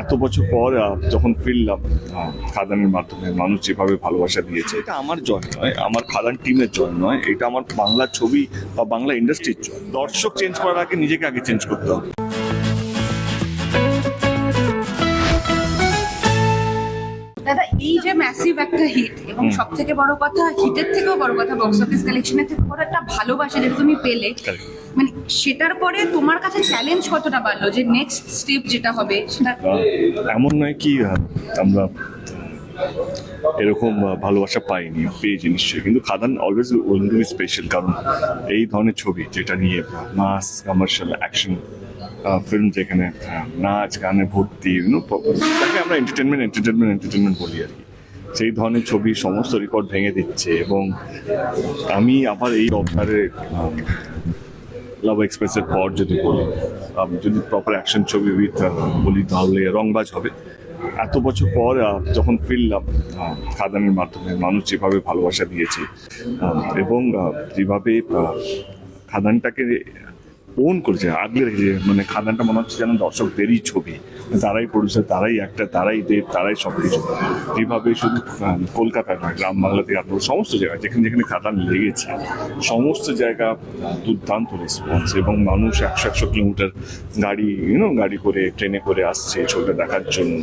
এত বছর পর যখন ফিরলাম খাদানের মাধ্যমে মানুষ যেভাবে ভালোবাসা দিয়েছে এটা আমার জয় নয় আমার খাদান টিমের জয় নয় এটা আমার বাংলা ছবি বা বাংলা ইন্ডাস্ট্রির জয়। দর্শক চেঞ্জ করার আগে নিজেকে আগে চেঞ্জ করতে হবে। দাদা এই যে ম্যাসিভ একটা হিট এবং সব থেকে বড় কথা হিটের থেকেও বড় কথা বক্স অফিস কালেকশনের থেকে বড় একটা ভালোবাসা যেটা তুমি পেলে সেটার পরে তোমার কাছে চ্যালেঞ্জ কতটা বাড়লো? যে নেক্সট স্টেপ যেটা হবে, সেটা এমন নয় কি আমরা এরকম ভালোবাসা পাইনি পেয়েছি নিশ্চয়ই। কিন্তু Khadaan always will be special কারণ এই ধরনের ছবি যেটা নিয়ে মাস কমার্শিয়াল অ্যাকশন ফিল্ম যেখানে নাচ, গানে ভর্তি তাকে আমরা এন্টারটেনমেন্ট এন্টারটেনমেন্ট এন্টারটেনমেন্ট বলি আর কি। সেই ধরনের ছবি সমস্ত রেকর্ড ভেঙে দিচ্ছে এবং আমি আবার এই অফারে লাভ এক্সপ্রেসের পর যদি বলি যদি প্রপার অ্যাকশন ছবি উইথ বলি, তাহলে রংবাজ হবে। এত বছর পর যখন ফিরলাম খাদানের মাধ্যমে, মানুষ যেভাবে ভালোবাসা দিয়েছে এবং যেভাবে খাদানটাকে ওন করেছে, আগলে রেখেছে। মানে খাদানটা মনে হচ্ছে যেন দর্শকদেরই ছবি। তারাই প্রডিউসার তারাই একটা তারাই দেব, তারাই সব কিছু যেভাবে শুধু কলকাতায় নয়, গ্রাম বাংলা থেকে আপনার সমস্ত জায়গায়, যেখানে যেখানে খাদান লেগেছে, সমস্ত জায়গা দুর্দান্ত রেসপন্স এবং মানুষ একশো একশো কিলোমিটার গাড়ি ইউনো গাড়ি করে, ট্রেনে করে আসছে ছবিটা দেখার জন্য।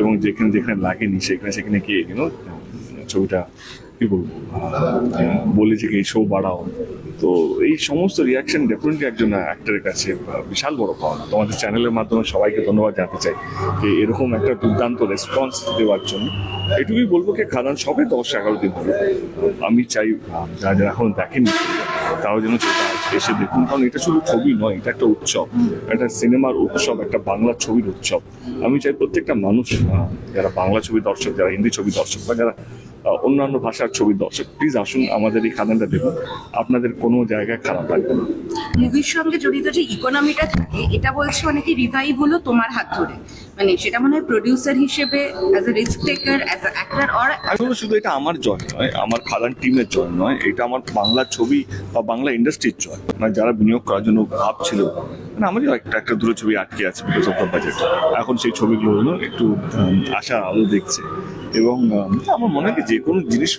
এবং যেখানে যেখানে লাগেনি, সেখানে সেখানে গিয়ে ইউনো ছবিটা কি বলব? বলেছে কি শো বাড়াও। তো এই সমস্ত রিয়াকশন ডেফিনেটলি একজন অ্যাক্টরের কাছে বিশাল বড় পাওয়া। তোমাদের চ্যানেলের মাধ্যমে সবাইকে ধন্যবাদ জানাতে চাই যে এরকম একটা দুর্দান্ত রেসপন্স দেওয়ার জন্য। এটুকুই বলব কি কারণ সবে দশ এগারো দিন হলো। আমি চাই যারা যারা এখন দেখেনি, তারাও যেন সেটা এসে দেখুন। কারণ এটা শুধু ছবি নয়, এটা একটা উৎসব। একটা সিনেমার উৎসব, একটা বাংলা ছবির উৎসব। আমি চাই প্রত্যেকটা মানুষ যারা বাংলা ছবি দর্শক, যারা হিন্দি ছবি দর্শক বা যারা অন্যান্য ভাষার ছবি দর্শক প্লিজ আসুন আমাদের এই খাদানটা দেখুন। আপনাদের কোনো জায়গায় খারাপ লাগবে না। মুভির সঙ্গে জড়িত যে ইকোনমিটা থাকে এটা বলছে অনেকে রিভাইভ হলো তোমার হাত ধরে। মানে সেটা মনে হয় প্রডিউসার হিসেবে as a risk taker as a actor or আমি বলব শুধু এটা আমার জয় নয় আমার খাদান টিমের জয় নয় এটা আমার বাংলা ছবি বা বাংলা ইন্ডাস্ট্রির জয় মানে যারা বিনিয়োগ করার জন্য ভাবছিল। মানে আমারই একটা একটা দুটো ছবি আটকে আছে বিকজ অফ দ্য বাজেট এখন সেই ছবিগুলো একটু আশার আলো দেখছে। এবং আমার মনে হয় যে কোনো জিনিস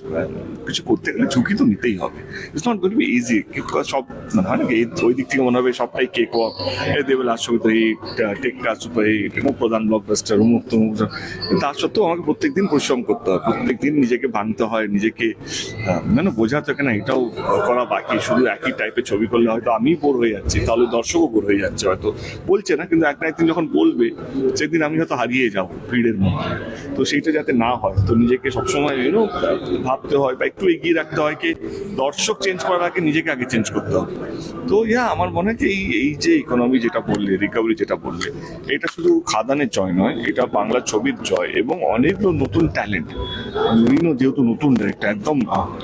কিছু করতে গেলে ঝুঁকি তো নিতেই হবে। ইটস নট গোট ইজি সব মানে হয় ওই দিক থেকে মনে হবে সবটাই কেক ওয়াক এ দেবে লাস্ট ছবিতে এই টেকটা সুপার এই প্রধান ব্লকবাস্টার উমুক তুমুক তার সত্ত্বেও আমাকে প্রত্যেকদিন পরিশ্রম করতে হয়। প্রত্যেকদিন নিজেকে ভাঙতে হয়, নিজেকে মানে বোঝাতে না এটাও করা বাকি। শুধু একই টাইপের ছবি করলে হয়তো আমি বোর হয়ে যাচ্ছি, তাহলে দর্শকও বোর হয়ে যাচ্ছে হয়তো। বলছে না, কিন্তু এক না একদিন যখন বলবে, সেদিন আমি হয়তো হারিয়ে যাব ভিড়ের মধ্যে। তো সেইটা যাতে না হয় তো নিজেকে সবসময় ইউনো ভাবতে হয় বা একটু এগিয়ে রাখতে হয় কি দর্শক চেঞ্জ করার আগে নিজেকে আগে চেঞ্জ করতে হবে। তো ইয়া আমার মনে হয় যে এই এই যে ইকোনমি যেটা বললে রিকভারি যেটা বললে, এটা শুধু খাদানের জয় নয়, এটা বাংলা ছবির জয় এবং অনেকগুলো নতুন ট্যালেন্ট রিনো যেহেতু নতুন ডিরেক্টর একদম,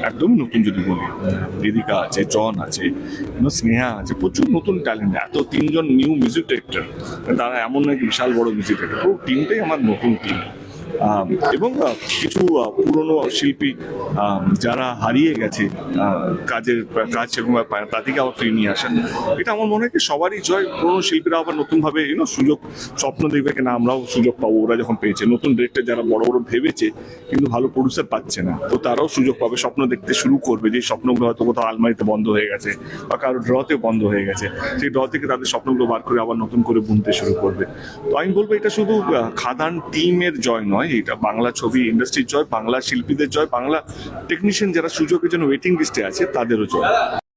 একদমই নতুন যদি বলি, দিদিকা আছে, জন আছে স্নেহা আছে, প্রচুর নতুন ট্যালেন্ট এত তিনজন নিউ মিউজিক ডিরেক্টর তারা এমন নাকি বিশাল বড় মিউজিক ডিরেক্টর টিমটাই আমার নতুন টিম এবং কিছু পুরনো শিল্পী যারা হারিয়ে গেছে কাজের, কাজ সেরকম তাদেরকে আবার ফিরিয়ে নিয়ে আসেন। এটা আমার মনে হয় সবারই জয়। পুরনো শিল্পীরা আবার নতুনভাবে ইউনো সুযোগ, স্বপ্ন দেখবে কিনা, আমরাও সুযোগ পাবো, ওরা যখন পেয়েছে। নতুন ডিরেক্টর যারা বড় বড় ভেবেছে, কিন্তু ভালো প্রডিউসার পাচ্ছে না। তো তারাও সুযোগ পাবে, স্বপ্ন দেখতে শুরু করবে যে স্বপ্নগুলো হয়তো কোথাও আলমারিতে বন্ধ হয়ে গেছে বা কারও ড্রতে বন্ধ হয়ে গেছে। সেই ড্র থেকে তাদের স্বপ্নগুলো বার করে আবার নতুন করে বুনতে শুরু করবে। তো আমি বলব, এটা শুধু খাদান টিমের জয় নয় এটা বাংলা ছবি ইন্ডাস্ট্রির জয়, বাংলা শিল্পীদের জয়, বাংলা টেকনিশিয়ান যারা সুযোগের জন্য ওয়েটিং লিস্টে আছে, তাদেরও জয়।